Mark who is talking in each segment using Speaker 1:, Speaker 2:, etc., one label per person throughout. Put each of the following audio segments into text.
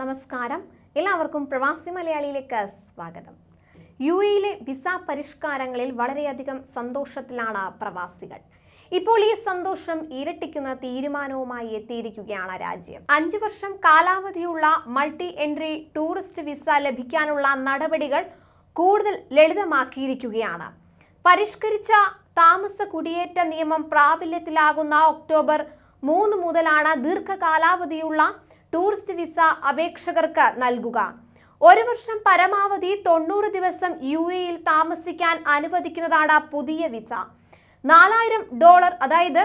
Speaker 1: നമസ്കാരം. എല്ലാവർക്കും പ്രവാസി മലയാളിയിലേക്ക് സ്വാഗതം. യു എയിലെ വിസ പരിഷ്കാരങ്ങളിൽ വളരെയധികം സന്തോഷത്തിലാണ് പ്രവാസികൾ. ഇപ്പോൾ ഈ സന്തോഷം ഇരട്ടിക്കുന്ന തീരുമാനവുമായി എത്തിയിരിക്കുകയാണ് രാജ്യം. അഞ്ചു വർഷം കാലാവധിയുള്ള മൾട്ടി എൻട്രി ടൂറിസ്റ്റ് വിസ ലഭിക്കാനുള്ള നടപടികൾ കൂടുതൽ ലളിതമാക്കിയിരിക്കുകയാണ്. പരിഷ്കരിച്ച താമസ കുടിയേറ്റ നിയമം പ്രാബല്യത്തിലാകുന്ന ഒക്ടോബർ മൂന്ന് മുതലാണ് ദീർഘകാലാവധിയുള്ള ടൂറിസ്റ്റ് വിസ അപേക്ഷകർക്ക് നൽകുക. ഒരു വർഷം പരമാവധി തൊണ്ണൂറ് ദിവസം യു എയിൽ താമസിക്കാൻ അനുവദിക്കുന്നതാണ് പുതിയ വിസ. നാലായിരം ഡോളർ അതായത്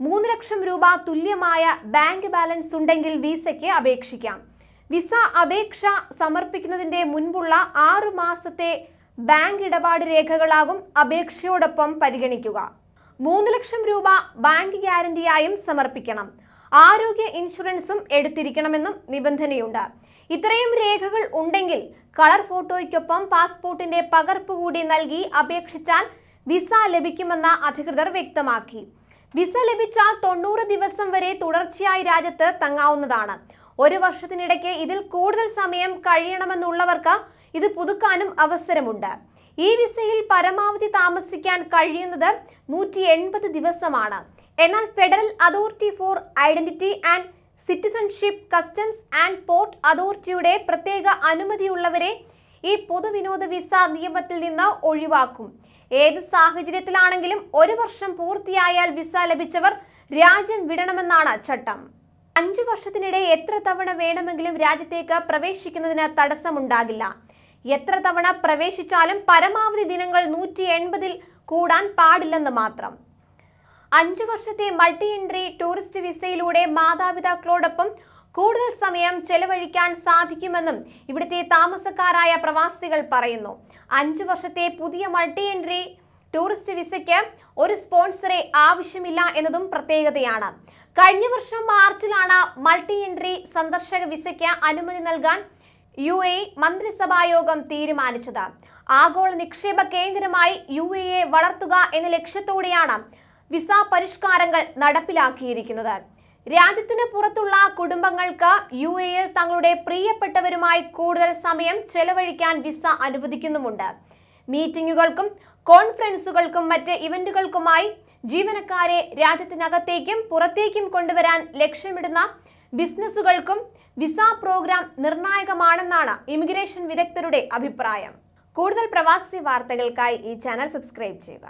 Speaker 1: മൂന്ന് ലക്ഷം രൂപ തുല്യമായ ബാങ്ക് ബാലൻസ് ഉണ്ടെങ്കിൽ വിസയ്ക്ക് അപേക്ഷിക്കാം. വിസ അപേക്ഷ സമർപ്പിക്കുന്നതിന്റെ മുൻപുള്ള ആറു മാസത്തെ ബാങ്ക് ഇടപാട് രേഖകളാകും അപേക്ഷയോടൊപ്പം പരിഗണിക്കുക. മൂന്ന് ലക്ഷം രൂപ ബാങ്ക് ഗ്യാരണ്ടിയായും സമർപ്പിക്കണം. ആരോഗ്യ ഇൻഷുറൻസും എടുത്തിരിക്കണമെന്നും നിബന്ധനയുണ്ട്. ഇത്രയും രേഖകൾ ഉണ്ടെങ്കിൽ കളർ ഫോട്ടോയ്ക്കൊപ്പം പാസ്പോർട്ടിന്റെ പകർപ്പ് കൂടി നൽകി അപേക്ഷിച്ചാൽ വിസ ലഭിക്കുമെന്ന് അധികൃതർ വ്യക്തമാക്കി. വിസ ലഭിച്ചാൽ തൊണ്ണൂറ് ദിവസം വരെ തുടർച്ചയായി രാജ്യത്ത് തങ്ങാവുന്നതാണ്. ഒരു വർഷത്തിനിടയ്ക്ക് ഇതിൽ കൂടുതൽ സമയം കഴിയണമെന്നുള്ളവർക്ക് ഇത് പുതുക്കാനും അവസരമുണ്ട്. ഈ വിസയിൽ പരമാവധി താമസിക്കാൻ കഴിയുന്നത് നൂറ്റി എൺപത് ദിവസമാണ്. എന്നാൽ federal authority for identity and citizenship customs and port അതോറിറ്റിയുടെ പ്രത്യേക അനുമതിയുള്ളവരെ ഈ പൊതുവിനോദ വിസ നിയമത്തിൽ നിന്ന് ഒഴിവാക്കും. ഏത് സാഹചര്യത്തിലാണെങ്കിലും ഒരു വർഷം പൂർത്തിയായാൽ വിസ ലഭിച്ചവർ രാജ്യം വിടണമെന്നാണ് ചട്ടം. അഞ്ചു വർഷത്തിനിടെ എത്ര തവണ വേണമെങ്കിലും രാജ്യത്തേക്ക് പ്രവേശിക്കുന്നതിന് തടസ്സമുണ്ടാകില്ല. എത്ര തവണ പ്രവേശിച്ചാലും പരമാവധി ദിനങ്ങൾ നൂറ്റി എൺപതിൽ കൂടാൻ പാടില്ലെന്ന് മാത്രം. അഞ്ചു വർഷത്തെ മൾട്ടി എൻട്രി ടൂറിസ്റ്റ് വിസയിലൂടെ മാതാപിതാക്കളോടൊപ്പം കൂടുതൽ സമയം ചെലവഴിക്കാൻ സാധിക്കുമെന്നും ഇവിടുത്തെ താമസക്കാരായ പ്രവാസികൾ പറയുന്നു. അഞ്ചു വർഷത്തെ പുതിയ മൾട്ടി എൻട്രി ടൂറിസ്റ്റ് വിസയ്ക്ക് ഒരു സ്പോൺസറെ ആവശ്യമില്ല എന്നതും പ്രത്യേകതയാണ്. കഴിഞ്ഞ വർഷം മാർച്ചിലാണ് മൾട്ടി എൻട്രി സന്ദർശക വിസയ്ക്ക് അനുമതി നൽകാൻ യു എ മന്ത്രിസഭായോഗം തീരുമാനിച്ചത്. ആഗോള നിക്ഷേപ കേന്ദ്രമായി യു എയെ വളർത്തുക എന്ന ലക്ഷ്യത്തോടെയാണ് വിസ പരിഷ്കാരങ്ങൾ നടപ്പിലാക്കിയിരിക്കുന്നത് രാജ്യത്തിന് പുറത്തുള്ള കുടുംബങ്ങൾക്ക് യു എയിൽ തങ്ങളുടെ പ്രിയപ്പെട്ടവരുമായി കൂടുതൽ സമയം ചെലവഴിക്കാൻ വിസ അനുവദിക്കുന്നുമുണ്ട്. മീറ്റിംഗുകൾക്കും കോൺഫറൻസുകൾക്കും മറ്റ് ഇവന്റുകൾക്കുമായി ജീവനക്കാരെ രാജ്യത്തിനകത്തേക്കും പുറത്തേക്കും കൊണ്ടുവരാൻ ലക്ഷ്യമിടുന്ന ബിസിനസ്സുകൾക്കും വിസ പ്രോഗ്രാം നിർണായകമാണെന്നാണ് ഇമിഗ്രേഷൻ വിദഗ്ധരുടെ അഭിപ്രായം. കൂടുതൽ പ്രവാസി വാർത്തകൾക്കായി ഈ ചാനൽ സബ്സ്ക്രൈബ് ചെയ്യുക.